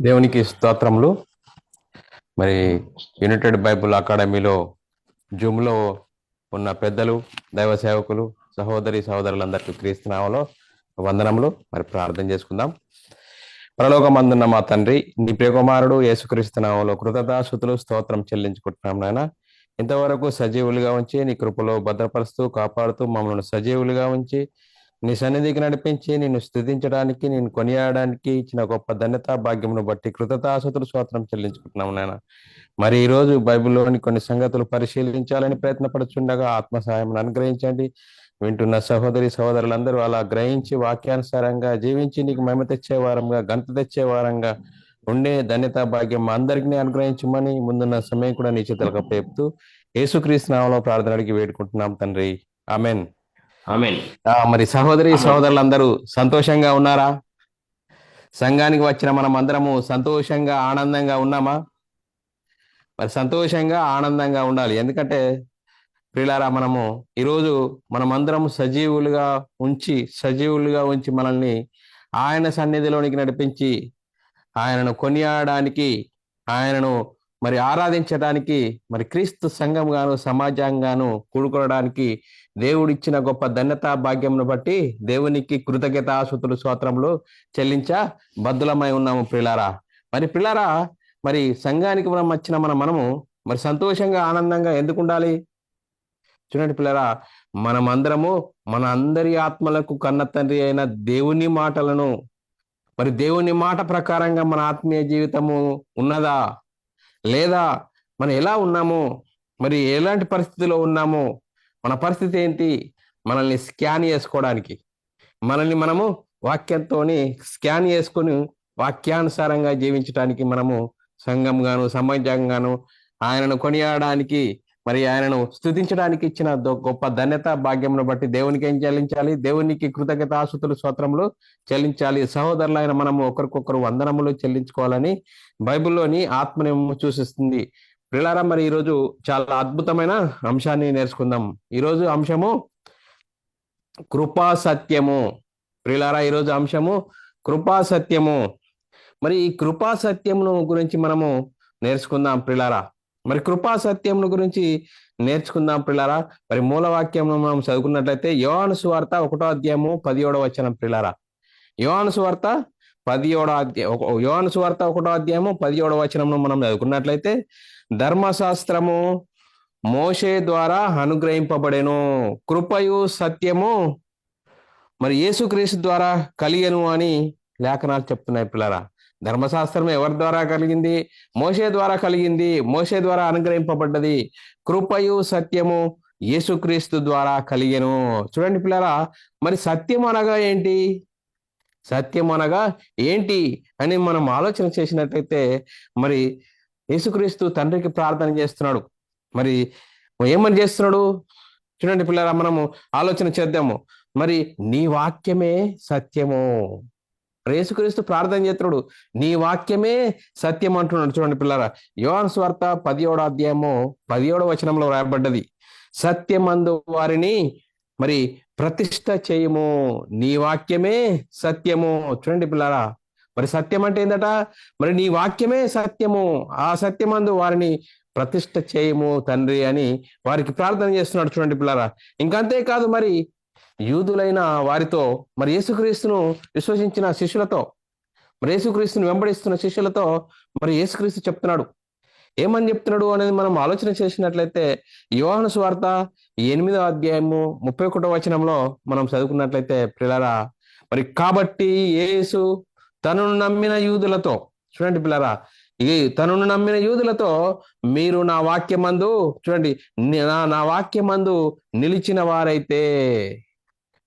దేవునికి స్తోత్రములు. మరి యునైటెడ్ బైబుల్ అకాడమీలో జూమ్లో ఉన్న పెద్దలు దైవ సేవకులు సహోదరి సహోదరులందరికీ క్రీస్తునామలో వందనములు. మరి ప్రార్థన చేసుకుందాం. పరలోకమందున్న మా తండ్రి నీ ప్రియకుమారుడు యేసుక్రీస్తునామలో కృతదాసుతులు స్తోత్రం చెల్లించుకుంటున్నాం నాయన. ఇంతవరకు సజీవులుగా ఉంచి నీ కృపలో భద్రపరుస్తూ కాపాడుతూ మమ్మల్ని సజీవులుగా ఉంచి నీ సన్నిధికి నడిపించి నిన్ను స్థుతించడానికి నేను కొనియాడడానికి ఇచ్చిన గొప్ప ధన్యత భాగ్యమును బట్టి కృతతాసుతులు స్వాత్రం చెల్లించుకుంటున్నాము నాయన. మరి ఈ రోజు బైబిల్లోని కొన్ని సంగతులు పరిశీలించాలని ప్రయత్నపడుచుండగా ఆత్మ సహాయం అనుగ్రహించండి. వింటున్న సహోదరి సహోదరులందరూ అలా గ్రహించి వాక్యానుసారంగా జీవించి నీకు మహిమ తెచ్చే వారంగా గంత తెచ్చే వారంగా ఉండే ధన్యత భాగ్యం అందరికీ అనుగ్రహించమని ముందున్న సమయం కూడా నీ చేతులకు యేసుక్రీస్తు నామంలో ప్రార్థన అడిగి వేడుకుంటున్నాం తండ్రి. ఆమెన్. మరి సహోదరి. సహోదరులందరూ సంతోషంగా ఉన్నారా? సంఘానికి వచ్చిన మనం అందరము సంతోషంగా ఆనందంగా ఉన్నామా? మరి సంతోషంగా ఆనందంగా ఉండాలి. ఎందుకంటే ప్రియులారా మనము ఈరోజు మనం అందరం సజీవులుగా ఉంచి సజీవులుగా ఉంచి మనల్ని ఆయన సన్నిధిలోనికి నడిపించి ఆయనను కొనియాడడానికి ఆయనను మరి ఆరాధించడానికి మరి క్రీస్తు సంఘంగాను సమాజంగాను కూడుకోవడానికి దేవుడిచ్చిన గొప్ప ధన్యత భాగ్యమును బట్టి దేవునికి కృతజ్ఞతాసుతులు స్తోత్రములు చెల్లించ బద్దులమై ఉన్నాము పిల్లారా. మరి పిల్లారా మరి సంఘానికి మనం వచ్చిన మన మనము మరి సంతోషంగా ఆనందంగా ఎందుకు ఉండాలి? చూడండి పిల్లరా మనమందరము మన అందరి ఆత్మలకు కన్న తండ్రి అయిన దేవుని మాటలను మరి దేవుని మాట ప్రకారంగా మన ఆత్మీయ జీవితము ఉన్నదా? లేదా మనం ఎలా ఉన్నాము? మరి ఎలాంటి పరిస్థితిలో ఉన్నాము? మన పరిస్థితి ఏంటి? మనల్ని స్కాన్ చేసుకోవడానికి. మనల్ని మనము వాక్యంతోని స్కాన్ చేసుకొని వాక్యానుసారంగా జీవించడానికి మనము సంఘంగాను సమాజంగాను ఆయనను కొనియాడడానికి మరి ఆయనను స్థుతించడానికి ఇచ్చిన గొప్ప ధన్యత భాగ్యమును బట్టి దేవునికి ఏం చెల్లించాలి? దేవునికి కృతజ్ఞత ఆసుతులు స్తోత్రములు చెల్లించాలి. సహోదరులైన మనము ఒకరికొకరు వందనములు చెల్లించుకోవాలని బైబిల్లోని ఆత్మనేమో సూచిస్తుంది. పిల్లారా మరి ఈరోజు చాలా అద్భుతమైన అంశాన్ని నేర్చుకుందాం. ఈరోజు అంశము కృపా సత్యము ప్రిలారా ఈరోజు అంశము కృపా సత్యము మరి ఈ కృపా సత్యమును గురించి మనము నేర్చుకుందాం ప్రిలారా. మరి కృపా సత్యమును గురించి నేర్చుకుందాం ప్రిలారా. మరి మూలవాక్యం మనం చదువుకున్నట్లయితే యోహాను సువార్త ఒకటో అధ్యాయము పదిహేడవ వచనం ప్రిలారా. యోహాను సువార్త పదిహేడో అధ్యాయం యోహాను సువార్త ఒకటో అధ్యాయము పదిహేడో వచనంను మనం చదువుకున్నట్లయితే ధర్మశాస్త్రము మోషే ద్వారా అనుగ్రహింపబడెను. కృపయు సత్యము మరి యేసుక్రీస్తు ద్వారా కలిగను అని లేఖనాలు చెప్తున్నాయి పిల్లరా. ధర్మశాస్త్రం ఎవరి ద్వారా కలిగింది? మోషే ద్వారా కలిగింది. మోషే ద్వారా అనుగ్రహింపబడ్డది. కృపయు సత్యము యేసుక్రీస్తు ద్వారా కలిగెను. చూడండి పిల్లరా మరి సత్యం అనగా ఏంటి? సత్యం అనగా ఏంటి అని మనం ఆలోచన చేసినట్లయితే మరి యేసుక్రీస్తు తండ్రికి ప్రార్థన చేస్తున్నాడు. మరి ఏమని చేస్తున్నాడు? చూడండి పిల్లరా మనము ఆలోచన చేద్దాము. మరి నీ వాక్యమే సత్యము? యేసుక్రీస్తు ప్రార్థన చేస్తున్నాడు. నీ వాక్యమే సత్యం అంటున్నాడు. చూడండి పిల్లరా యోహాను స్వార్త పదిహేడో అధ్యాయము పదిహేడో వచనంలో రాయబడ్డది. సత్యమందు వారిని మరి ప్రతిష్ట చేయము. నీ వాక్యమే సత్యము. చూడండి పిల్లారా మరి సత్యం అంటే ఏందట? మరి నీ వాక్యమే సత్యము. ఆ సత్యమందు వారిని ప్రతిష్ట చేయము తండ్రి అని వారికి ప్రార్థన చేస్తున్నాడు చూడండి పిల్లారా. ఇంకంతే కాదు మరి యూదులైన వారితో మరి యేసుక్రీస్తును విశ్వసించిన శిష్యులతో మరి యేసుక్రీస్తును వెంబడిస్తున్న శిష్యులతో మరి యేసుక్రీస్తు చెప్తున్నాడు. ఏమని చెప్తున్నాడు అనేది మనం ఆలోచన చేసినట్లయితే యోహాను స్వార్త ఎనిమిదో అధ్యాయము ముప్పై ఒకటో వచనంలో మనం చదువుకున్నట్లయితే పిల్లరా మరి కాబట్టి యేసు తనను నమ్మిన యూదులతో చూడండి పిల్లరా ఈ తనను నమ్మిన యూదులతో మీరు నా వాక్యమందు చూడండి నా నా వాక్యమందు నిలిచిన వారైతే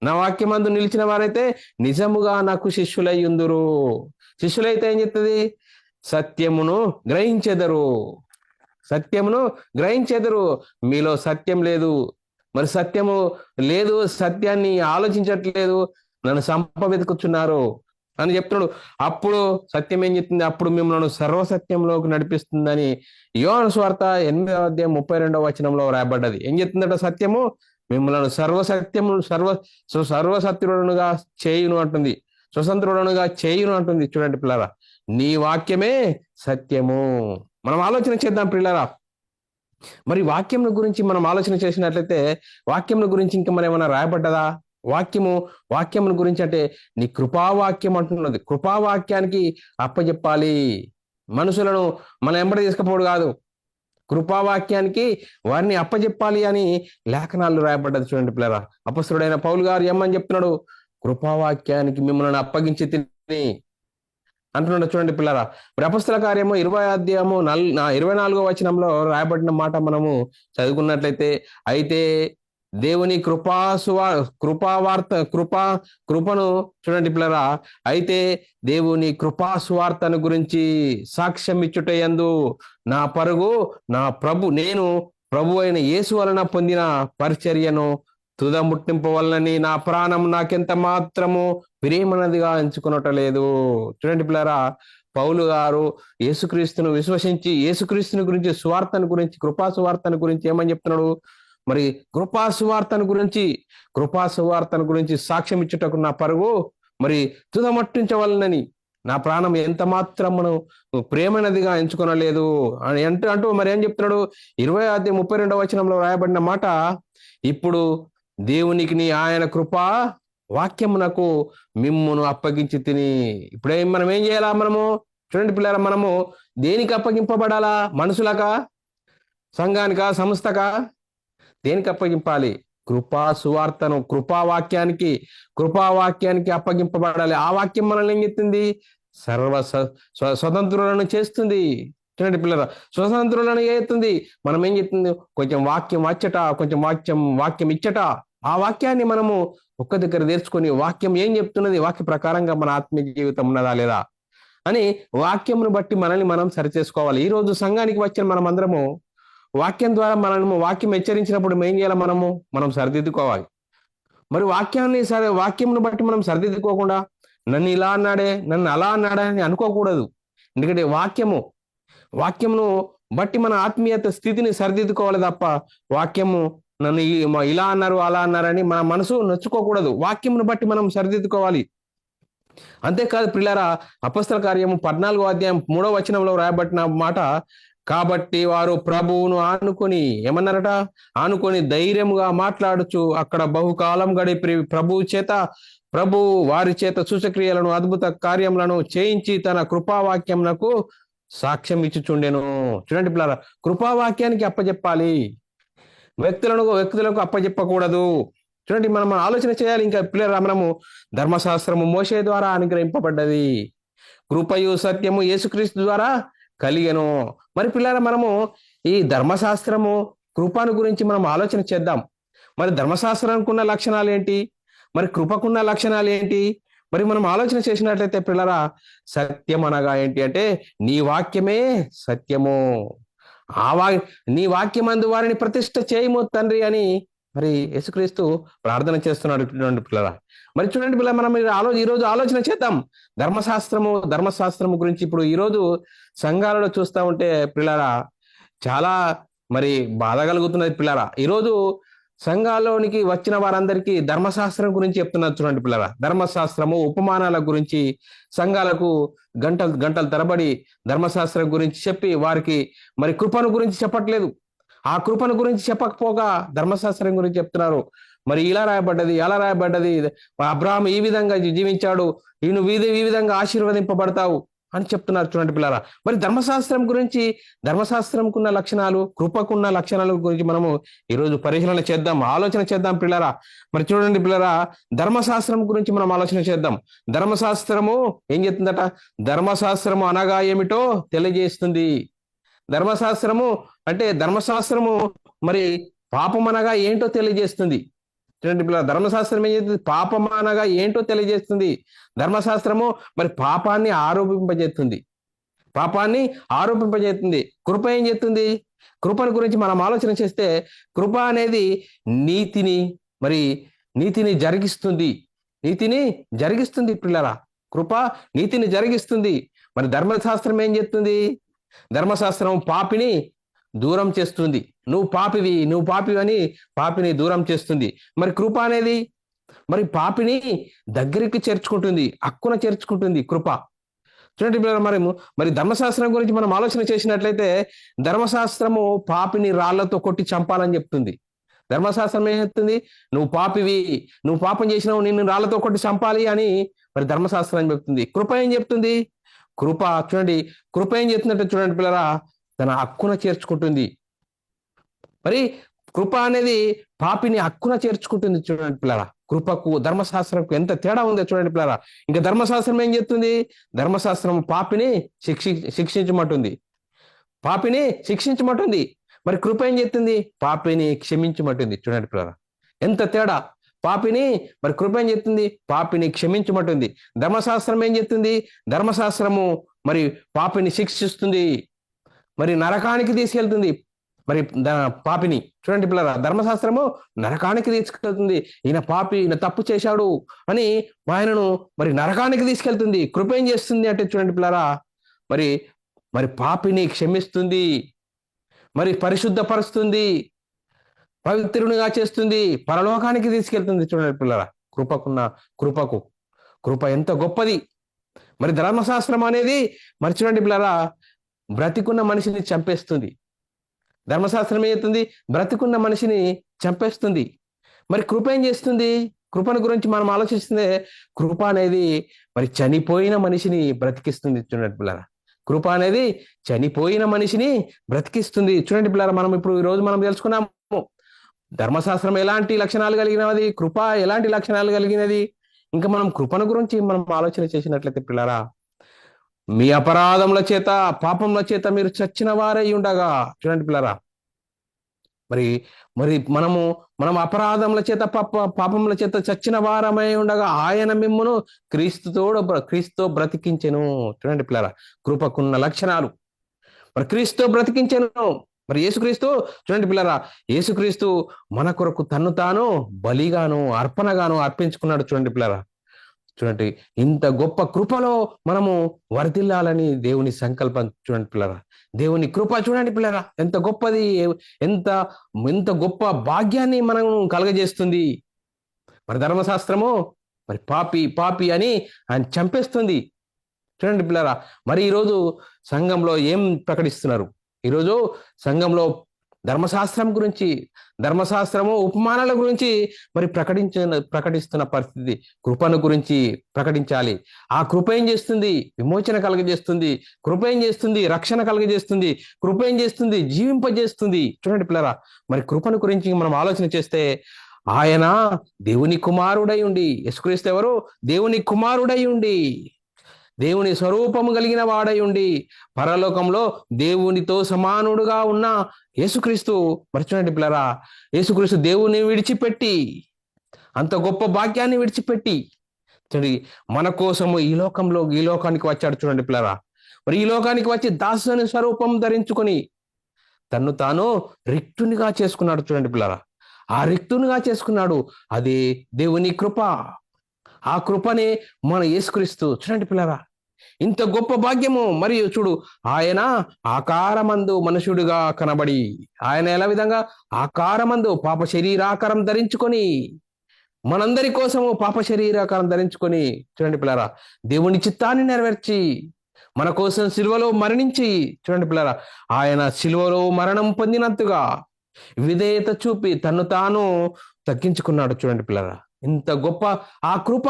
నా వాక్యమందు నిలిచిన వారైతే నిజముగా నాకు శిష్యులై ఉందురు. శిష్యులైతే ఏం చెప్తుంది? సత్యమును గ్రహించెదరు. సత్యమును గ్రహించెదరు. మీలో సత్యం లేదు. మరి సత్యము లేదు సత్యాన్ని ఆలోచించట్లేదు. నన్ను సంప వెతుకుతున్నారు అని చెప్తున్నాడు. అప్పుడు సత్యం ఏం చెప్తుంది? అప్పుడు మిమ్మల్ని సర్వసత్యంలోకి నడిపిస్తుందని యోన స్వార్త ఎనిమిదవ అధ్యాయం ముప్పై రెండవ వచనంలో రాయబడ్డది ఏం చెప్తుందట సత్యము? మిమ్మల్ని సర్వసత్యము సర్వ సర్వసత్యుడుగా చేయును అంటుంది. స్వతంత్రుడనుగా చేయును అంటుంది. చూడండి పిల్లరా. నీ వాక్యమే సత్యము. మనం ఆలోచన చేద్దాం పిల్లరా మరి వాక్యం గురించి మనం ఆలోచన చేసినట్లయితే వాక్యం గురించి ఇంకా మనం ఏమైనా రాయబడ్డదా? వాక్యము వాక్యం గురించి అంటే నీ కృపావాక్యం అంటున్నది. కృపావాక్యానికి అప్పచెప్పాలి మనుషులను మనం ఎంబడి తీసుకపోడు కాదు. కృపావాక్యానికి వారిని అప్పచెప్పాలి అని లేఖనాలు రాయబడ్డది చూడండి పిల్లరా అపస్తుడైన పౌలు గారు ఏమని చెప్తున్నాడు? కృపావాక్యానికి మిమ్మల్ని అప్పగించి తిని అంటున్నాడు చూడండి పిల్లరా. ప్రపస్థల కార్యము ఇరవై అధ్యాయము నల్ ఇరవై నాలుగో వచనంలో రాయబడిన మాట మనము చదువుకున్నట్లయితే అయితే దేవుని కృపాసువా కృపావార్త కృపా కృపను చూడండి పిల్లరా. అయితే దేవుని కృపాసువార్తను గురించి సాక్ష్యం ఇచ్చుటయందు నా పరుగు నా ప్రభు నేను ప్రభు అయిన యేసు వలన పొందిన పరిచర్యను తుద ముట్టింపు వల్లని నా ప్రాణం నాకెంత మాత్రము ప్రేమనదిగా ఎంచుకునటలేదు చూడండి పిల్లరా పౌలు గారు యేసుక్రీస్తును విశ్వసించి యేసుక్రీస్తుని గురించి సువార్తను గురించి కృపా సువార్తను గురించి ఏమని చెప్తున్నాడు? మరి కృపా సువార్తను గురించి కృపా సువార్తను గురించి సాక్ష్యం ఇచ్చుటకు నా పరుగు మరి తుదమట్టించవలనని నా ప్రాణం ఎంత మాత్రమును ప్రేమనదిగా ఎంచుకొనలేదు? అని అంటూ అంటూ మరి ఏం చెప్తున్నాడు? ఇరవై అధ్యాయం ముప్పై రెండవ వచనంలో రాయబడిన మాట ఇప్పుడు దేవునికి నీ ఆయన కృపా వాక్యమునకు మిమ్మును అప్పగించి తిని. ఇప్పుడే మనం ఏం చేయాలా మనము? చూడండి పిల్లల మనము దేనికి అప్పగింపబడాలా? మనుషులకా? సంఘానికా? సంస్థకా? దేనికి అప్పగింపాలి? కృపా సువార్తను కృపా వాక్యానికి కృపా వాక్యానికి అప్పగింపబడాలి. ఆ వాక్యం మనల్ని ఏం చెప్తుంది? సర్వ స్వతంత్రులను చేస్తుంది. చూడండి పిల్లల స్వతంత్రులను ఏతుంది మనం ఏం చెప్తుంది? కొంచెం వాక్యం వచ్చట కొంచెం వాక్యం వాక్యం ఇచ్చట. ఆ వాక్యాన్ని మనము ఒక్క దగ్గర తెరుచుకొని వాక్యం ఏం చెప్తున్నది? వాక్య ప్రకారంగా మన ఆత్మీయ జీవితం ఉన్నదా లేదా? అని వాక్యమును బట్టి మనల్ని మనం సరిచేసుకోవాలి. ఈ రోజు సంఘానికి వచ్చిన మనం అందరము వాక్యం ద్వారా మనము వాక్యం హెచ్చరించినప్పుడు ఏం చేయాలి మనము? మనం సరిదిద్దుకోవాలి. మరి వాక్యాన్ని సరే వాక్యంను బట్టి మనం సరిదిద్దుకోకుండా నన్ను ఇలా అన్నాడే నన్ను అలా అన్నాడే అని అనుకోకూడదు. ఎందుకంటే వాక్యము వాక్యమును బట్టి మన ఆత్మీయత స్థితిని సరిదిద్దుకోవాలి తప్ప వాక్యము నన్ను ఇలా అన్నారు అలా అన్నారని మన మనసు నచ్చుకోకూడదు. వాక్యమును బట్టి మనం సరిదిద్దుకోవాలి. అంతేకాదు పిల్లరా అపస్తల కార్యము పద్నాలుగో అధ్యాయం మూడో వచనంలో రాయబట్టిన మాట కాబట్టి వారు ప్రభువును ఆనుకొని ఏమన్నారట? ఆనుకొని ధైర్యముగా మాట్లాడుచు అక్కడ బహుకాలం గడిపి ప్రభువు చేత ప్రభు వారి చేత సూచక్రియలను అద్భుత కార్యములను చేయించి తన కృపావాక్యమునకు సాక్ష్యం ఇచ్చుచుండెను. చూడండి పిల్లల కృపావాక్యానికి అప్పచెప్పాలి వ్యక్తులను వ్యక్తులకు అప్పచెప్పకూడదు చూడండి మనం ఆలోచన చేయాలి. ఇంకా పిల్లల మనము ధర్మశాస్త్రము మోసే ద్వారా అనుగ్రహింపబడ్డది. కృపయు సత్యము యేసుక్రీస్తు ద్వారా కలిగను. మరి పిల్లల మనము ఈ ధర్మశాస్త్రము కృపను గురించి మనం ఆలోచన చేద్దాం. మరి ధర్మశాస్త్రానికి ఉన్న లక్షణాలు ఏంటి? మరి కృపకున్న లక్షణాలు ఏంటి? మరి మనం ఆలోచన చేసినట్లయితే పిల్లరా సత్యం అనగా ఏంటి అంటే నీ వాక్యమే సత్యము. ఆ వా నీ వాక్యమందు వారిని ప్రతిష్ట చేయము తండ్రి అని మరి యేసుక్రీస్తు ప్రార్థన చేస్తున్నాడు పిల్లరా. మరి చూడండి పిల్ల మనం ఆలో ఈరోజు ఆలోచన చేద్దాం. ధర్మశాస్త్రము ధర్మశాస్త్రము గురించి ఇప్పుడు ఈరోజు సంఘాలలో చూస్తూ ఉంటే పిల్లరా చాలా మరి బాధ కలుగుతున్నది పిల్లరా. ఈరోజు సంఘాల్లోనికి వచ్చిన వారందరికీ ధర్మశాస్త్రం గురించి చెప్తున్నారు చూడండి పిల్లరా. ధర్మశాస్త్రము ఉపమానాల గురించి సంఘాలకు గంటలు గంటలు తరబడి ధర్మశాస్త్రం గురించి చెప్పి వారికి మరి కృపను గురించి చెప్పట్లేదు. ఆ కృపను గురించి చెప్పకపోగా ధర్మశాస్త్రం గురించి చెప్తున్నారు. మరి ఇలా రాయబడ్డది ఎలా రాయబడ్డది. అబ్రాహం ఈ విధంగా జీవించాడు. ఈయన వీధి ఈ విధంగా ఆశీర్వదింపబడతావు. అని చెప్తున్నారు చూడండి పిల్లరా. మరి ధర్మశాస్త్రం గురించి ధర్మశాస్త్రంకున్న లక్షణాలు కృపకున్న లక్షణాల గురించి మనము ఈరోజు పరిశీలన చేద్దాం ఆలోచన చేద్దాం పిల్లరా. మరి చూడండి పిల్లరా ధర్మశాస్త్రం గురించి మనం ఆలోచన చేద్దాం. ధర్మశాస్త్రము ఏం చెప్తుందట? ధర్మశాస్త్రము అనగా ఏమిటో తెలియజేస్తుంది. ధర్మశాస్త్రము అంటే ధర్మశాస్త్రము మరి పాపం అనగా ఏంటో తెలియజేస్తుంది. చూడండి పిల్లల ధర్మశాస్త్రం ఏం చేస్తుంది? పాపం అనగా ఏంటో తెలియజేస్తుంది. ధర్మశాస్త్రము మరి పాపాన్ని ఆరోపింపజేస్తుంది. పాపాన్ని ఆరోపింపజేస్తుంది. కృప ఏం చేస్తుంది? కృపను గురించి మనం ఆలోచన చేస్తే కృప అనేది నీతిని మరి నీతిని జరిగిస్తుంది. నీతిని జరిగిస్తుంది పిల్లరా. కృప నీతిని జరిగిస్తుంది. మరి ధర్మశాస్త్రం ఏం చేస్తుంది? ధర్మశాస్త్రం పాపిని దూరం చేస్తుంది. నువ్వు పాపివి నువ్వు పాపివి అని పాపిని దూరం చేస్తుంది. మరి కృప అనేది? మరి పాపిని దగ్గరికి చేర్చుకుంటుంది అక్కున చేర్చుకుంటుంది కృప. చూడండి మరి మరి ధర్మశాస్త్రం గురించి మనం ఆలోచన చేసినట్లయితే ధర్మశాస్త్రము పాపిని రాళ్ళతో కొట్టి చంపాలని చెప్తుంది. ధర్మశాస్త్రం ఏం చెప్తుంది? నువ్వు పాపివి నువ్వు పాపం చేసినావు నిన్ను రాళ్ళతో కొట్టి చంపాలి అని మరి ధర్మశాస్త్రం చెప్తుంది. కృప ఏం చెప్తుంది? కృప చూడండి కృప ఏం చెప్తుందంటే చూడండి పిల్లరా తన హక్కున చేర్చుకుంటుంది. మరి కృప అనేది పాపిని హక్కున చేర్చుకుంటుంది చూడండి పిల్లరా. కృపకు ధర్మశాస్త్రంకు ఎంత తేడా ఉందో చూడండి పిల్లరా. ఇంకా ధర్మశాస్త్రం ఏం చెప్తుంది? ధర్మశాస్త్రం పాపిని శిక్షి శిక్షించమంటుంది. పాపిని శిక్షించమంటుంది. మరి కృప ఏం చెప్తుంది? పాపిని క్షమించమంటుంది చూడండి పిల్లరా. ఎంత తేడా. పాపిని మరి కృప ఏం చెప్తుంది? పాపిని క్షమించమంటుంది. ధర్మశాస్త్రం ఏం చెప్తుంది? ధర్మశాస్త్రము మరి పాపిని శిక్షిస్తుంది. మరి నరకానికి తీసుకెళ్తుంది. మరి పాపిని. చూడండి పిల్లరా ధర్మశాస్త్రము నరకానికి తీసుకెళ్తుంది. ఈయన పాపి ఈయన తప్పు చేశాడు అని ఆయనను మరి నరకానికి తీసుకెళ్తుంది. కృప ఏం చేస్తుంది అంటే చూడండి పిల్లరా మరి మరి పాపిని క్షమిస్తుంది. మరి పరిశుద్ధపరుస్తుంది. పవిత్రునిగా చేస్తుంది. పరలోకానికి తీసుకెళ్తుంది చూడండి పిల్లరా. కృపకున్న కృపకు. కృప ఎంత గొప్పది. మరి ధర్మశాస్త్రం అనేది మరి చూడండి పిల్లరా బ్రతికున్న మనిషిని చంపేస్తుంది. ధర్మశాస్త్రం ఏమవుతుంది బ్రతికున్న మనిషిని చంపేస్తుంది. మరి కృప ఏం చేస్తుంది? కృపను గురించి మనం ఆలోచిస్తే కృప అనేది మరి చనిపోయిన మనిషిని బ్రతికిస్తుంది. చూడండి పిల్లరా కృప అనేది చనిపోయిన మనిషిని బ్రతికిస్తుంది. చూడండి పిల్లరా మనం ఇప్పుడు ఈ రోజు మనం తెలుసుకున్నాము ధర్మశాస్త్రం ఎలాంటి లక్షణాలు కలిగినది? కృప ఎలాంటి లక్షణాలు కలిగినది? ఇంకా మనం కృపను గురించి మనం ఆలోచన చేసినట్లయితే పిల్లరా మీ అపరాధముల చేత పాపముల చేత మీరు చచ్చిన వారై ఉండగా. చూడండి పిల్లరా. మరి మరి మనము మనం అపరాధముల చేత పాప పాపముల చేత చచ్చిన వారమై ఉండగా ఆయన మిమ్మును క్రీస్తుతోడు క్రీస్తుతో బ్రతికించెను. చూడండి పిల్లరా. కృపకున్న లక్షణాలు. మరి క్రీస్తుతో బ్రతికించెను. మరి యేసుక్రీస్తు చూడండి పిల్లరా. యేసుక్రీస్తు మన కొరకు తన్ను తాను బలిగాను అర్పణగాను అర్పించుకున్నాడు. చూడండి పిల్లరా. చూడండి ఇంత గొప్ప కృపలో మనము వర్ధిల్లాలని దేవుని సంకల్పం చూడండి పిల్లరా. దేవుని కృప చూడండి పిల్లరా ఎంత గొప్పది ఎంత ఎంత గొప్ప భాగ్యాన్ని మనం కలగజేస్తుంది. మరి ధర్మశాస్త్రము మరి పాపి పాపి అని ఆయన చంపేస్తుంది. చూడండి పిల్లరా మరి ఈరోజు సంఘంలో ఏం ప్రకటిస్తున్నారు? ఈరోజు సంఘంలో ధర్మశాస్త్రం గురించి ధర్మశాస్త్రము ఉపమానాల గురించి మరి ప్రకటించిన ప్రకటిస్తున్న పరిస్థితి. కృపను గురించి ప్రకటించాలి. ఆ కృప ఏం చేస్తుంది? విమోచన కలుగజేస్తుంది. కృప ఏం చేస్తుంది? రక్షణ కలుగజేస్తుంది. కృప ఏం చేస్తుంది? జీవింపజేస్తుంది. చూడండి పిల్లరా మరి కృపను గురించి మనం ఆలోచన చేస్తే ఆయన దేవుని కుమారుడై ఉండి యేసుక్రీస్తు ఎవరు? దేవుని కుమారుడై ఉండి దేవుని స్వరూపము కలిగిన వాడై ఉండి పరలోకంలో దేవునితో సమానుడుగా ఉన్న యేసుక్రీస్తు మర్చిపోండి పిల్లరా యేసుక్రీస్తు దేవుని విడిచిపెట్టి అంత గొప్ప భాగ్యాన్ని విడిచిపెట్టి చూడండి మన కోసము ఈ లోకంలో ఈ లోకానికి వచ్చాడు చూడండి పిల్లరా. మరి ఈ లోకానికి వచ్చి దాసుని స్వరూపం ధరించుకొని తన్ను తాను రిక్తునిగా చేసుకున్నాడు చూడండి పిల్లరా. ఆ రిక్తునిగా చేసుకున్నాడు అది దేవుని కృప. ఆ కృపనే మన యేసుక్రీస్తు. చూడండి పిల్లరా ఇంత గొప్ప భాగ్యము మరియు చూడు ఆయన ఆకారమందు మనుషుడుగా కనబడి ఆయన ఎలా విధంగా ఆకారమందు పాప శరీరాకారం ధరించుకొని మనందరి కోసము పాప శరీరాకారం ధరించుకొని చూడండి పిల్లరా దేవుని చిత్తాన్ని నెరవేర్చి మన కోసం సిలువలో మరణించి చూడండి పిల్లరా ఆయన సిలువలో మరణం పొందినంతగా విధేయత చూపి తను తాను తగ్గించుకున్నాడు చూడండి పిల్లరా. ఇంత గొప్ప ఆ కృప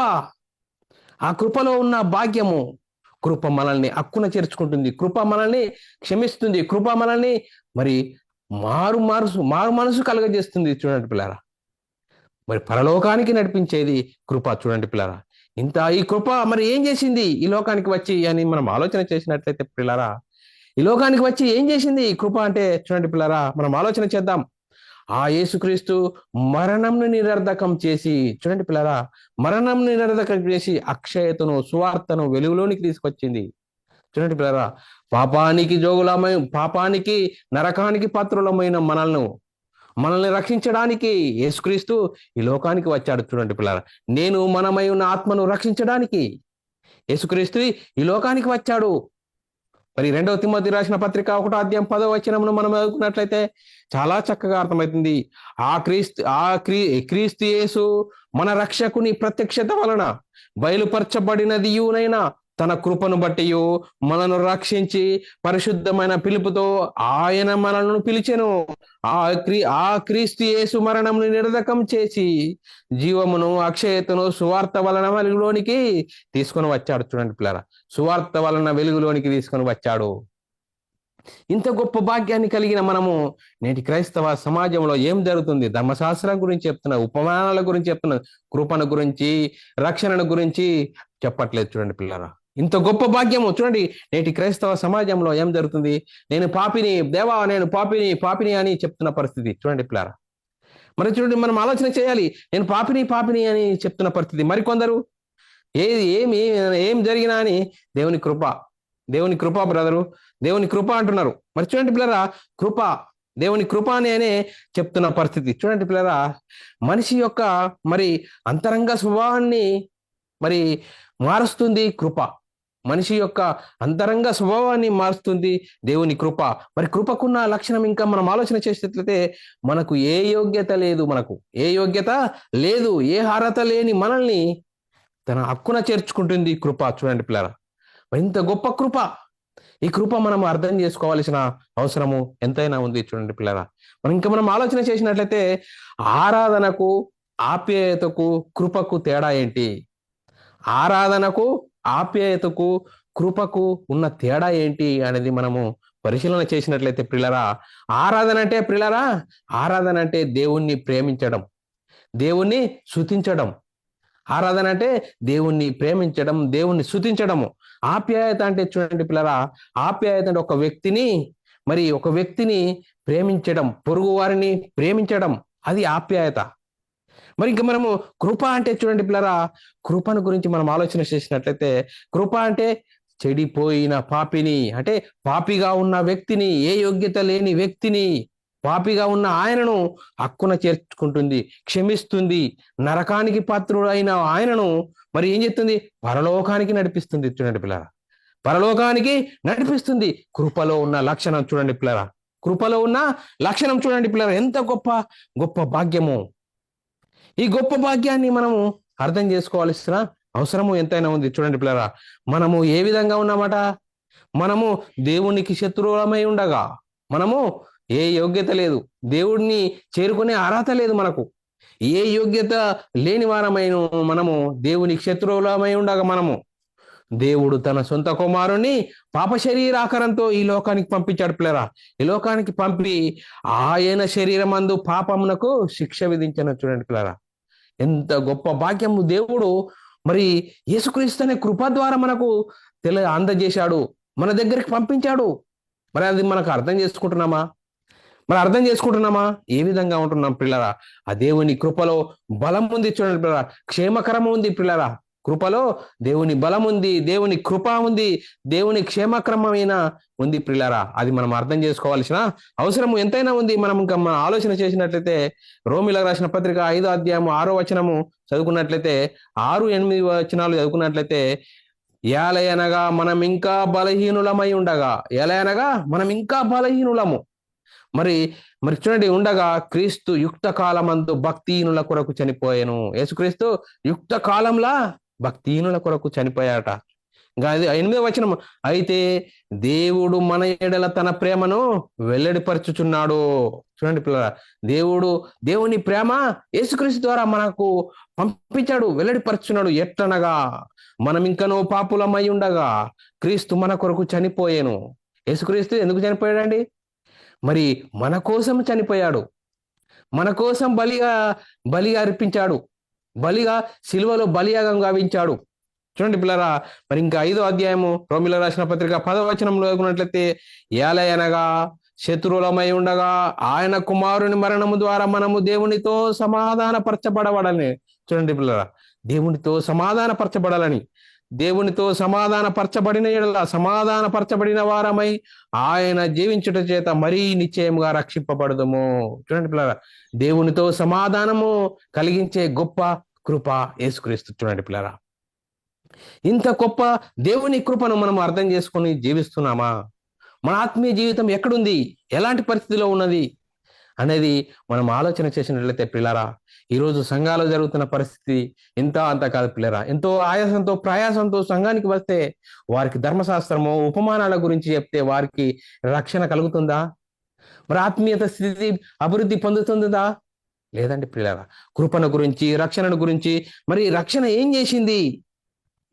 ఆ కృపలో ఉన్న భాగ్యము. కృప మనల్ని అక్కున చేర్చుకుంటుంది. కృప మనల్ని క్షమిస్తుంది. కృప మనల్ని మరి మారు మనసు మారు మనసు కలగజేస్తుంది చూడండి పిల్లరా. మరి పరలోకానికి నడిపించేది కృప చూడండి పిల్లరా. ఇంత ఈ కృప మరి ఏం చేసింది ఈ లోకానికి వచ్చి అని మనం ఆలోచన చేసినట్లయితే పిల్లరా. ఈ లోకానికి వచ్చి ఏం చేసింది ఈ కృప అంటే చూడండి పిల్లరా మనం ఆలోచన చేద్దాం. ఆ యేసుక్రీస్తు మరణంను నిరర్ధకం చేసి చూడండి పిల్లరా మరణం నిరర్ధకం చేసి అక్షయతను సువార్తను వెలుగులోనికి తీసుకొచ్చింది. చూడండి పిల్లరా పాపానికి జోగులమై పాపానికి నరకానికి పాత్రులమైన మనల్ని మనల్ని రక్షించడానికి యేసుక్రీస్తు ఈ లోకానికి వచ్చాడు చూడండి పిల్లరా. నేను మనమై ఉన్న ఆత్మను రక్షించడానికి యేసుక్రీస్తు ఈ లోకానికి వచ్చాడు. మరి రెండవ తిమ్మతి రాసిన పత్రిక ఒకటో అధ్యాయం పదో వచనమును మనం చదువుకున్నట్లయితే చాలా చక్కగా అర్థమవుతుంది. ఆ క్రీస్తు ఆ క్రీ క్రీస్తు యేసు మన రక్షకుని ప్రత్యక్షత వలన బయలుపరచబడినదియునైనా తన కృపను బట్టి మనను రక్షించి పరిశుద్ధమైన పిలుపుతో ఆయన మనలను పిలిచెను. ఆ క్రీ ఆ క్రీస్తు యేసు మరణమును నిరదకం చేసి జీవమును అక్షయతను సువార్త వలన వెలుగులోనికి తీసుకొని వచ్చాడు. చూడండి పిల్లరా సువార్త వలన వెలుగులోనికి తీసుకొని వచ్చాడు. ఇంత గొప్ప భాగ్యాన్ని కలిగిన మనము నేటి క్రైస్తవ సమాజంలో ఏం జరుగుతుంది? ధర్మశాస్త్రం గురించి చెప్తున్నా ఉపమానాల గురించి చెప్తున్నా కృపణ గురించి రక్షణను గురించి చెప్పట్లేదు. చూడండి పిల్లరా ఇంత గొప్ప భాగ్యము. చూడండి నేటి క్రైస్తవ సమాజంలో ఏం జరుగుతుంది? నేను పాపిని దేవా నేను పాపిని పాపిని అని చెప్తున్న పరిస్థితి. చూడండి పిల్లరా. మరి చూడండి మనం ఆలోచన చేయాలి. నేను పాపిని పాపిని అని చెప్తున్న పరిస్థితి. మరికొందరు ఏది ఏమి ఏం జరిగినా అని దేవుని కృప దేవుని కృప బ్రదరు దేవుని కృప అంటున్నారు. మరి చూడండి పిల్లరా కృప దేవుని కృప అనే చెప్తున్న పరిస్థితి. చూడండి పిల్లరా మనిషి యొక్క మరి అంతరంగ స్వభావాన్ని మరి మారుస్తుంది కృప. మనిషి యొక్క అంతరంగ స్వభావాన్ని మారుస్తుంది దేవుని కృప. మరి కృపకున్న లక్షణం ఇంకా మనం ఆలోచన చేసేట్లయితే మనకు ఏ యోగ్యత లేదు మనకు. ఏ యోగ్యత లేదు ఏ అర్హత లేని మనల్ని తన హక్కున చేర్చుకుంటుంది కృప. చూడండి పిల్లరా ఇంత గొప్ప కృప. ఈ కృప మనం అర్థం చేసుకోవాల్సిన అవసరము ఎంతైనా ఉంది చూడండి పిల్లరా. మనం ఇంకా మనం ఆలోచన చేసినట్లయితే ఆరాధనకు ఆప్యాయతకు కృపకు తేడా ఏంటి? ఆరాధనకు ఆప్యాయతకు కృపకు ఉన్న తేడా ఏంటి అనేది మనము పరిశీలన చేసినట్లయితే ప్రిలరా ఆరాధన అంటే ప్రిలరా ఆరాధన అంటే దేవుణ్ణి ప్రేమించడం దేవుణ్ణి శుతించడం. ఆరాధన అంటే దేవుణ్ణి ప్రేమించడం దేవుణ్ణి శుతించడము. ఆప్యాయత అంటే చూడండి పిల్లరా ఆప్యాయత అంటే ఒక వ్యక్తిని మరి ఒక వ్యక్తిని ప్రేమించడం పొరుగు వారిని ప్రేమించడం అది ఆప్యాయత. మరి ఇంకా మనము కృప అంటే చూడండి పిల్లరా కృపను గురించి మనం ఆలోచన చేసినట్లయితే కృప అంటే చెడిపోయిన పాపిని అంటే పాపిగా ఉన్న వ్యక్తిని ఏ యోగ్యత లేని వ్యక్తిని పాపిగా ఉన్న ఆయనను హక్కున చేర్చుకుంటుంది క్షమిస్తుంది నరకానికి పాత్రుడైన ఆయనను మరి ఏం చెప్తుంది పరలోకానికి నడిపిస్తుంది చూడండి పిల్లరా. పరలోకానికి నడిపిస్తుంది. కృపలో ఉన్న లక్షణం చూడండి పిల్లరా. కృపలో ఉన్న లక్షణం చూడండి పిల్లరా. ఎంత గొప్ప గొప్ప భాగ్యము. ఈ గొప్ప భాగ్యాన్ని మనము అర్థం చేసుకోవాల్సిన అవసరము ఎంతైనా ఉంది. చూడండి పిల్లరా మనము ఏ విధంగా ఉన్నామట? మనము దేవునికి శత్రువులమై ఉండగా మనము ఏ యోగ్యత లేదు. దేవుడిని చేరుకునే అర్హత లేదు మనకు. ఏ యోగ్యత లేని వారమైన మనము దేవునికి శత్రువులమై ఉండగా మనము. దేవుడు తన సొంత కుమారుని పాప శరీరాకారంతో ఈ లోకానికి పంపించాడు పిల్లరా. ఈ లోకానికి పంపి ఆయన శరీరం అందు పాపమునకు శిక్ష విధించిన చూడండి పిల్లరా. ఎంత గొప్ప భాగ్యము దేవుడు మరి యేసుక్రీస్తు అనే కృప ద్వారా మనకు తెల అందజేశాడు మన దగ్గరికి పంపించాడు. మరి అది మనకు అర్థం చేసుకుంటున్నామా? మరి అర్థం చేసుకుంటున్నామా? ఏ విధంగా ఉంటున్నాం పిల్లరా ఆ దేవుని కృపలో బలం ఉంది చూడండి పిల్లరా క్షేమకరం ఉంది పిల్లరా కృపలో దేవుని బలం ఉంది దేవుని కృప ఉంది దేవుని క్షేమక్రమమైన ఉంది పిల్లరా అది మనం అర్థం చేసుకోవాల్సిన అవసరం ఎంతైనా ఉంది. మనం ఇంకా మన ఆలోచన చేసినట్లయితే రోమిల రాసిన పత్రిక ఐదో అధ్యాయము ఆరో వచనము చదువుకున్నట్లయితే ఆరు ఎనిమిది వచనాలు చదువుకున్నట్లయితే ఏలయనగా మనం ఇంకా బలహీనులమై ఉండగా. ఏలయనగా మనం ఇంకా బలహీనులము. మరి మరి చూడండి ఉండగా క్రీస్తు యుక్త కాలమందు భక్తిహీనుల కొరకు చనిపోయాను. యేసుక్రీస్తు యుక్త కాలంలా భక్తిహీనుల కొరకు చనిపోయాట ఎనిమిదో వచనం అయితే దేవుడు మన ఎడల తన ప్రేమను వెల్లడిపరచుచున్నాడు. చూడండి పిల్లల దేవుడు దేవుని ప్రేమ యేసుక్రీస్తు ద్వారా మనకు పంపించాడు వెల్లడిపరచున్నాడు. ఎట్లనగా మనం ఇంకనో పాపులమై ఉండగా క్రీస్తు మన కొరకు చనిపోయాను. యేసుక్రీస్తు ఎందుకు చనిపోయాడండి? మరి మన కోసం చనిపోయాడు. మన కోసం బలిగా బలిగా అర్పించాడు. బలిగా సిలువలో బలియాగం గావించాడు. చూడండి పిల్లరా మరి ఇంకా ఐదో అధ్యాయము రోమిల రాసిన పత్రిక పదవచనంలో అనుకున్నట్లయితే ఏలయనగా శత్రువులమై ఉండగా ఆయన కుమారుని మరణము ద్వారా మనము దేవునితో సమాధాన పరచబడబడాలని చూడండి పిల్లరా దేవునితో సమాధాన పరచబడాలని దేవునితో సమాధాన పరచబడిన ఎడల సమాధాన పరచబడిన వారమై ఆయన జీవించుట చేత మరీ నిశ్చయముగా రక్షింపబడదుము. చూడండి పిల్లరా దేవునితో సమాధానము కలిగించే గొప్ప కృప యేసుక్రీస్తు. చూడండి పిల్లరా ఇంత గొప్ప దేవుని కృపను మనం అర్థం చేసుకొని జీవిస్తున్నామా? మన ఆత్మీయ జీవితం ఎక్కడుంది? ఎలాంటి పరిస్థితిలో ఉన్నది? అనేది మనం ఆలోచన చేసినట్లయితే పిల్లరా ఈరోజు సంఘాలు జరుగుతున్న పరిస్థితి ఇంత అంత కాదు పిల్లరా. ఎంతో ఆయాసంతో ప్రయాసంతో సంఘానికి వస్తే వారికి ధర్మశాస్త్రము ఉపమానాల గురించి చెప్తే వారికి రక్షణ కలుగుతుందా? మరి ఆత్మీయత స్థితి అభివృద్ధి పొందుతుందా? లేదండి పిల్లరా. కృపణ గురించి రక్షణను గురించి మరి రక్షణ ఏం చేసింది?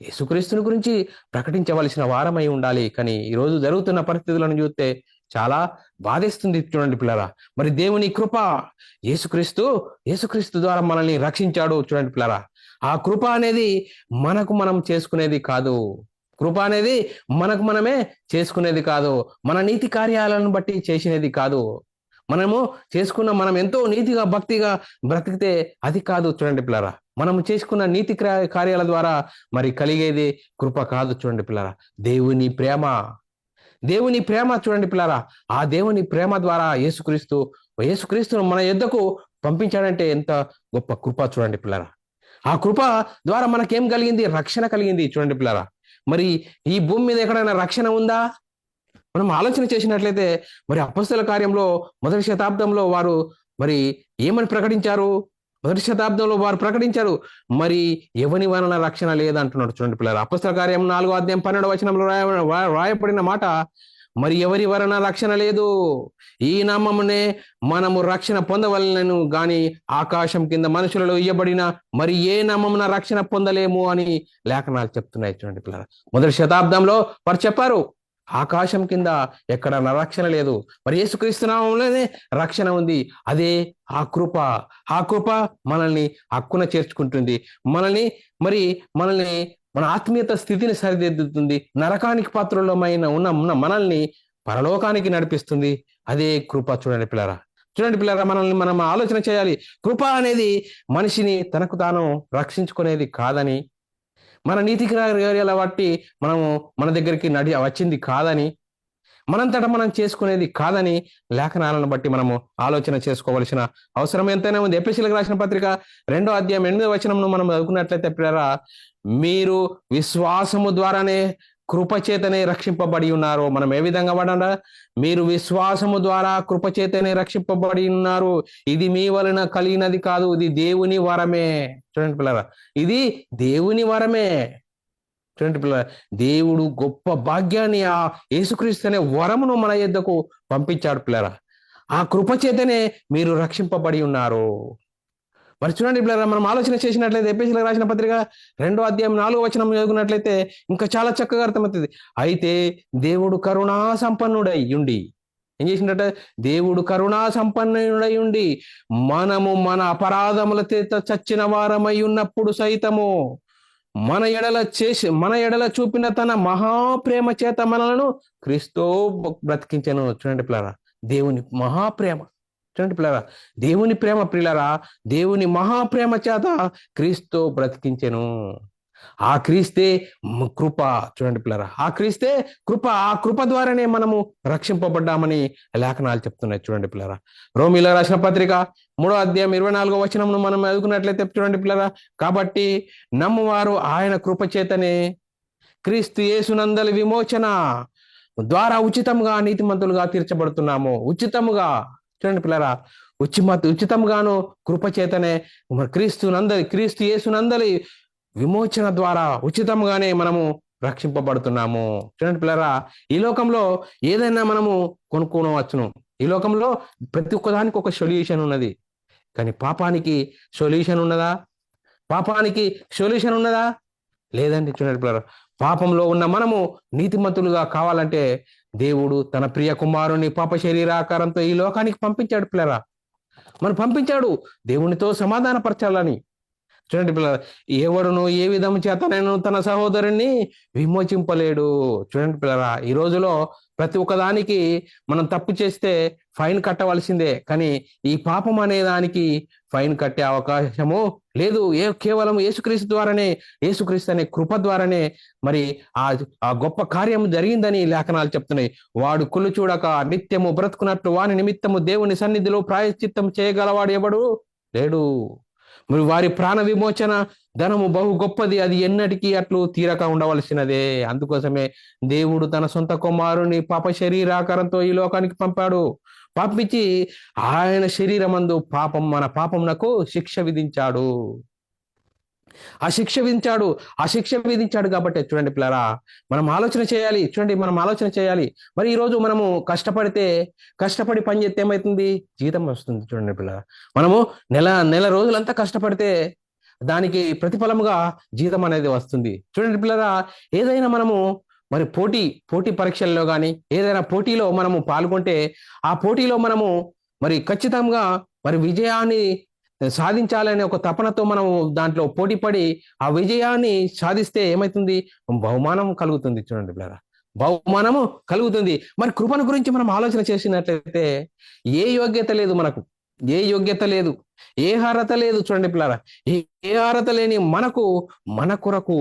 యేసుక్రీస్తుని గురించి ప్రకటించవలసిన వారమై ఉండాలి. కానీ ఈరోజు జరుగుతున్న పరిస్థితులను చూస్తే చాలా బాధిస్తుంది చూడండి పిల్లరా. మరి దేవుని కృప యేసుక్రీస్తు యేసుక్రీస్తు ద్వారా మనల్ని రక్షించాడు చూడండి పిల్లరా. ఆ కృప అనేది మనకు మనం చేసుకునేది కాదు. కృప అనేది మనకు మనమే చేసుకునేది కాదు. మన నీతి కార్యాలను బట్టి చేసినది కాదు. మనము చేసుకున్న మనం ఎంతో నీతిగా భక్తిగా బ్రతికితే అది కాదు చూడండి పిల్లరా. మనం చేసుకున్న నీతి కార్యాల ద్వారా మరి కలిగేది కృప కాదు చూడండి పిల్లరా. దేవుని ప్రేమ దేవుని ప్రేమ చూడండి పిల్లారా. ఆ దేవుని ప్రేమ ద్వారా యేసుక్రీస్తు యేసుక్రీస్తును మన యుద్ధకు పంపించాడంటే ఎంత గొప్ప కృప చూడండి పిల్లారా. ఆ కృప ద్వారా మనకేం కలిగింది? రక్షణ కలిగింది చూడండి పిల్లారా. మరి ఈ భూమి మీద ఎక్కడైనా రక్షణ ఉందా? మనం ఆలోచన చేసినట్లయితే మరి అపస్తుల కార్యంలో మొదటి శతాబ్దంలో వారు మరి ఏమని ప్రకటించారు? మొదటి శతాబ్దంలో వారు ప్రకటించారు. మరి ఎవని వలన రక్షణ లేదంటున్నాడు చూడండి పిల్లలు. అపస్తుల కార్యం నాలుగో అధ్యాయం పన్నెండు వచనంలో రాయ రాయపడిన మాట మరి ఎవరి వలన రక్షణ లేదు? ఈ నామమునే మనము రక్షణ పొందవలనను గాని ఆకాశం కింద మనుషులలో ఇయ్యబడిన మరి ఏ నామమున రక్షణ పొందలేము అని లేఖనాలు చెప్తున్నాయి చూడండి పిల్లలు. మొదటి శతాబ్దంలో వారు చెప్పారు ఆకాశం కింద ఎక్కడ రక్షణ లేదు. మరి యేసుక్రీస్తు నామంలోనే రక్షణ ఉంది. అదే ఆ కృప. ఆ కృప మనల్ని హక్కున చేర్చుకుంటుంది. మనల్ని మరి మనల్ని మన ఆత్మీయత స్థితిని సరిదిద్దుతుంది. నరకానికి పాత్రలమైన ఉన్న ఉన్న మనల్ని పరలోకానికి నడిపిస్తుంది. అదే కృప. చూడండి పిల్లరా. చూడండి పిల్లరా మనల్ని మనం ఆలోచన చేయాలి. కృప అనేది మనిషిని తనకు తాను రక్షించుకునేది కాదని మన నీతి కార్యాల బట్టి మనము మన దగ్గరికి నడి వచ్చింది కాదని మనంతట మనం చేసుకునేది కాదని లేఖనాలను బట్టి మనము ఆలోచన చేసుకోవలసిన అవసరం ఎంతైనా ఉంది. ఎపిసిలకు రాసిన పత్రిక రెండో అధ్యాయం ఎనిమిదో వచనంను మనం చదువుకున్నట్లయితే పిల్లరా మీరు విశ్వాసము ద్వారానే కృపచేతనే రక్షింపబడి ఉన్నారు. మనం ఏ విధంగా పడండా మీరు విశ్వాసము ద్వారా కృపచేతనే రక్షింపబడి ఉన్నారు. ఇది మీ వలన కలిగినది కాదు ఇది దేవుని వరమే. చూడండి పిల్లరా ఇది దేవుని వరమే. చూడండి పిల్లరా దేవుడు గొప్ప భాగ్యాన్ని ఆ యేసుక్రీస్తు అనే వరమును మన యొద్దకు పంపించాడు పిల్లరా. ఆ కృపచేతనే మీరు రక్షింపబడి ఉన్నారు. మరి చూడండి పిల్లరా మనం ఆలోచన చేసినట్లయితే ఎపిసిలకు రాసిన పత్రిక రెండో అధ్యాయం నాలుగో వచనం చదువుకున్నట్లయితే ఇంకా చాలా చక్కగా అర్థమవుతుంది. అయితే దేవుడు కరుణా సంపన్నుడై ఉండి ఏం చేసిండట? దేవుడు కరుణా సంపన్నుడై ఉండి మనము మన అపరాధముల చేత చచ్చిన వారమై ఉన్నప్పుడు సైతము మన ఎడల చేసి మన ఎడల చూపిన తన మహాప్రేమ చేత మనలను క్రీస్తు బ్రతికించను. చూడండి పిల్లరా దేవుని మహాప్రేమ. చూడండి పిల్లరా దేవుని ప్రేమ ప్రియులరా దేవుని మహాప్రేమ చేత క్రీస్తు బ్రతికించెను. ఆ క్రీస్తే కృప. చూడండి పిల్లరా ఆ క్రీస్తే కృప. ఆ కృప ద్వారానే మనము రక్షింపబడ్డామని లేఖనాలు చెప్తున్నాయి చూడండి పిల్లరా రోమిలో రాసిన పత్రిక మూడో అధ్యాయం ఇరవై నాలుగో వచనంను మనం చదువుకున్నట్లయితే చూడండి పిల్లరా కాబట్టి నమ్మువారు ఆయన కృప చేతనే క్రీస్తు యేసునందలి విమోచన ద్వారా ఉచితంగా నీతిమంతులుగా తీర్చబడుతున్నాము. ఉచితముగా చూడండి పిల్లరా ఉచిమ ఉచితంగాను కృపచేతనే మన క్రీస్తు నందలి క్రీస్తు విమోచన ద్వారా ఉచితంగానే మనము రక్షింపబడుతున్నాము. చూడండి పిల్లరా ఈ లోకంలో ఏదైనా మనము కొనుక్కోవచ్చును ఈ లోకంలో ప్రతి ఒక్కదానికి ఒక సొల్యూషన్ ఉన్నది. కానీ పాపానికి సొల్యూషన్ ఉన్నదా? పాపానికి సొల్యూషన్ ఉన్నదా? లేదండి చూడండి పిల్లరా. పాపంలో ఉన్న మనము నీతిమంతులుగా కావాలంటే దేవుడు తన ప్రియ కుమారుని పాప శరీరాకారంతో ఈ లోకానికి పంపించాడు పిల్లరా. మనం పంపించాడు. దేవునితో సమాధానపరచాలని. చూడండి పిల్లల ఎవడును ఏ విధము చేతనైనా తన సహోదరుని విమోచింపలేడు. చూడండి పిల్లరా ఈ రోజులో ప్రతి ఒక్కదానికి మనం తప్పు చేస్తే ఫైన్ కట్టవలసిందే. కానీ ఈ పాపం అనే దానికి ఫైన్ కట్టే అవకాశము లేదు. ఏ కేవలం యేసుక్రీస్తు ద్వారానే యేసుక్రీస్తు అనే కృప ద్వారానే మరి ఆ ఆ గొప్ప కార్యం జరిగిందని లేఖనాలు చెప్తున్నాయి. వాడు కుళ్ళు చూడక నిత్యము బ్రతుకున్నట్లు వాని నిమిత్తము దేవుని సన్నిధిలో ప్రాయశ్చిత్తం చేయగలవాడు ఎవడు? లేడు. మరి వారి ప్రాణ విమోచన ధనము బహు గొప్పది. అది ఎన్నటికీ అట్లు తీరక ఉండవలసినదే. అందుకోసమే దేవుడు తన సొంత కుమారుని పాప శరీరాకారంతో ఈ లోకానికి పంపాడు. పంపించి ఆయన శరీరమందు పాపం మన పాపమునకు శిక్ష విధించాడు. ఆ శిక్ష విధించాడు ఆ శిక్ష విధించాడు కాబట్టి చూడండి పిల్లరా మనం ఆలోచన చేయాలి చూడండి మనం ఆలోచన చేయాలి. మరి ఈ రోజు మనము కష్టపడితే కష్టపడి పని చేస్తే ఏమవుతుంది జీతం వస్తుంది చూడండి పిల్లరా. మనము నెల నెల రోజులంతా కష్టపడితే దానికి ప్రతిఫలముగా జీతం అనేది వస్తుంది. చూడండి పిల్లరా ఏదైనా మనము మరి పోటీ పోటీ పరీక్షల్లో కానీ ఏదైనా పోటీలో మనము పాల్గొంటే ఆ పోటీలో మనము మరి ఖచ్చితంగా మరి విజయాన్ని సాధించాలనే ఒక తపనతో మనం దాంట్లో పోటీ పడి ఆ విజయాన్ని సాధిస్తే ఏమవుతుంది బహుమానం కలుగుతుంది చూడండి పిల్లరా బహుమానము కలుగుతుంది. మరి కృపను గురించి మనం ఆలోచన చేసినట్లయితే ఏ యోగ్యత లేదు మనకు. ఏ యోగ్యత లేదు. ఏ అర్హత లేదు చూడండి పిల్లరా ఏ అర్హత లేని మనకు మన కొరకు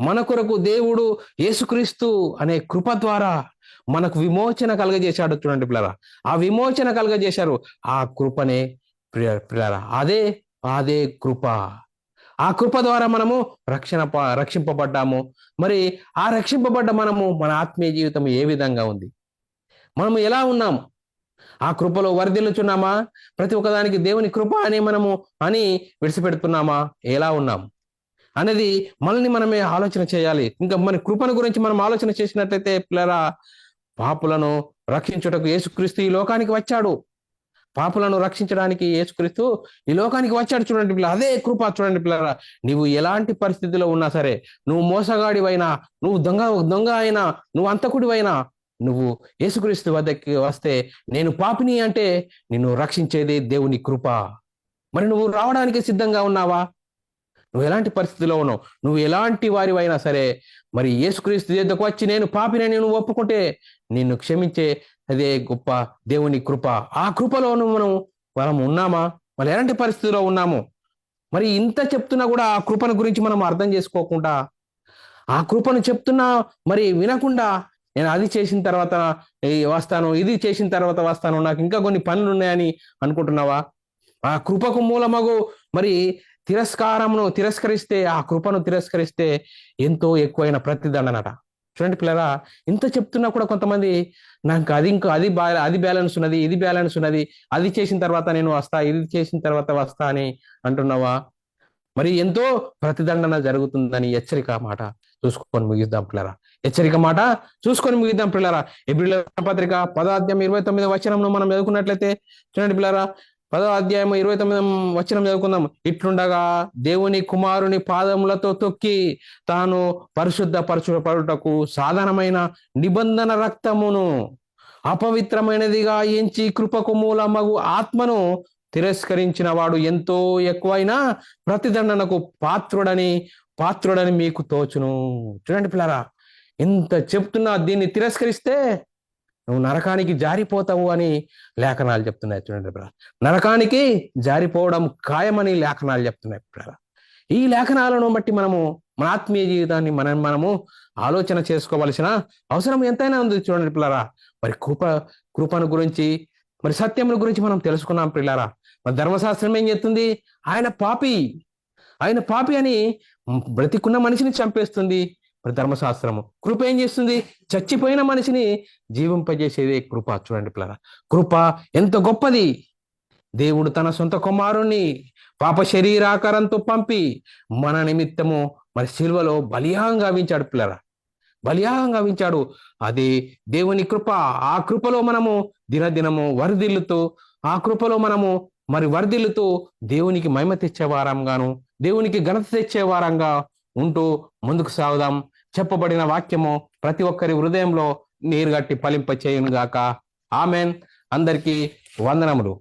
మన కొరకు దేవుడు యేసుక్రీస్తు అనే కృప ద్వారా మనకు విమోచన కలగజేశాడు చూడండి పిల్లరా. ఆ విమోచన కలగజేశారు. ఆ కృపనే ప్రియ అదే అదే కృప. ఆ కృప ద్వారా మనము రక్షణ ప- రక్షింపబడ్డాము. మరి ఆ రక్షింపబడ్డ మనము మన ఆత్మీయ జీవితం ఏ విధంగా ఉంది? మనము ఎలా ఉన్నాము ఆ కృపలో వరదిల్లుచున్నామా ప్రతి ఒక్కదానికి దేవుని కృప అని మనము అని విడిచిపెడుతున్నామా? ఎలా ఉన్నాం? అనేది మనల్ని మనమే ఆలోచన చేయాలి. ఇంకా మన కృపను గురించి మనం ఆలోచన చేసినట్లయితే పిల్లరా పాపులను రక్షించుటకు యేసుక్రీస్తు ఈ లోకానికి వచ్చాడు. పాపులను రక్షించడానికి యేసుక్రీస్తు ఈ లోకానికి వచ్చాడు చూడండి పిల్ల అదే కృప చూడండి పిల్లరా. నువ్వు ఎలాంటి పరిస్థితిలో ఉన్నా సరే నువ్వు మోసగాడివైనా నువ్వు దొంగ దొంగ అయినా నువ్వు అంతకుడివైనా నువ్వు యేసుక్రీస్తు వద్దకి వస్తే నేను పాపిని అంటే నిన్ను రక్షించేది దేవుని కృప. మరి నువ్వు రావడానికి సిద్ధంగా ఉన్నావా? నువ్వు ఎలాంటి పరిస్థితిలో ఉన్నావు? నువ్వు ఎలాంటి వారివైనా సరే మరి యేసుక్రీస్తు దగ్గరకు వచ్చి నేను పాపినని నువ్వు ఒప్పుకుంటే నిన్ను క్షమించే అదే గొప్ప దేవుని కృప. ఆ కృపలో మనం మనం ఉన్నామా? మరి ఎలాంటి పరిస్థితిలో ఉన్నాము? మరి ఇంత చెప్తున్నా కూడా ఆ కృపను గురించి మనం అర్థం చేసుకోకుండా ఆ కృపను చెప్తున్నా మరి వినకుండా నేను అది చేసిన తర్వాత వస్తాను ఇది చేసిన తర్వాత వస్తాను నాకు ఇంకా కొన్ని పనులు ఉన్నాయని అనుకుంటున్నావా? ఆ కృపకు మూలమగు మరి తిరస్కారమును తిరస్కరిస్తే ఆ కృపను తిరస్కరిస్తే ఎంతో ఎక్కువైన ప్రతిదండనట. చూడండి పిల్లరా ఇంత చెప్తున్నా కూడా కొంతమంది నాకు అది ఇంకా అది బా అది బ్యాలెన్స్ ఉన్నది ఇది బ్యాలెన్స్ ఉన్నది అది చేసిన తర్వాత నేను వస్తా ఇది చేసిన తర్వాత వస్తా అని అంటున్నావా? మరి ఎంతో ప్రతిదండన జరుగుతుందని హెచ్చరిక మాట చూసుకొని ముగిద్దాం పిల్లరా. హెచ్చరిక మాట చూసుకొని ముగిద్దాం పిల్లరా. ఎబ్రిల పత్రిక పదార్థం ఇరవై తొమ్మిది వచనంలో మనం చదువుకున్నట్లయితే చూడండి పిల్లరా పదో అధ్యాయం ఇరవై తొమ్మిది వచనం చదువుకుందాం ఇట్లుండగా దేవుని కుమారుని పాదములతో తొక్కి తాను పరిశుద్ధ పరచు సాధనమైన సాధారణమైన నిబంధన రక్తమును అపవిత్రమైనదిగా ఎంచి కృపకు మూలమగు ఆత్మను తిరస్కరించిన వాడు ఎంతో ఎక్కువైన ప్రతిదండనకు పాత్రుడని పాత్రుడని మీకు తోచును. చూడండి పిల్లరా ఎంత చెప్తున్నా దీన్ని తిరస్కరిస్తే నువ్వు నరకానికి జారిపోతావు అని లేఖనాలు చెప్తున్నాయి చూడండి పిల్లరా నరకానికి జారిపోవడం ఖాయమని లేఖనాలు చెప్తున్నాయి పిల్లరా ఈ లేఖనాలను బట్టి మనము మన ఆత్మీయ జీవితాన్ని మనం మనము ఆలోచన చేసుకోవలసిన అవసరం ఎంతైనా ఉంది చూడండి పిల్లరా. మరి కృప కృపను గురించి మరి సత్యమును గురించి మనం తెలుసుకున్నాం పిల్లారా. మరి ధర్మశాస్త్రం ఏం చెప్తుంది? ఆయన పాపి ఆయన పాపి అని బ్రతికున్న మనిషిని చంపేస్తుంది. మరి ధర్మశాస్త్రము. కృప ఏం చేస్తుంది? చచ్చిపోయిన మనిషిని జీవింపజేసేదే కృప. చూడండి పిల్లరా. కృప ఎంత గొప్పది? దేవుడు తన సొంత కుమారుణ్ణి పాప శరీరాకారంతో పంపి మన నిమిత్తము మరి శిల్వలో బలియాగం గావించాడు పిల్లరా. బలియాగం గావించాడు అది దేవుని కృప. ఆ కృపలో మనము దినదినము వరదిల్లుతూ ఆ కృపలో మనము మరి వరదిల్లుతూ దేవునికి మహిమ తెచ్చేవారంగాను దేవునికి ఘనత తెచ్చేవారంగా ఉంటూ ముందుకు సాగుదాం. చెప్పబడిన వాక్యము ప్రతి ఒక్కరి హృదయంలో నీరుగట్టి ఫలింప చేయును గాక ఆమెన్. అందరికీ వందనములు.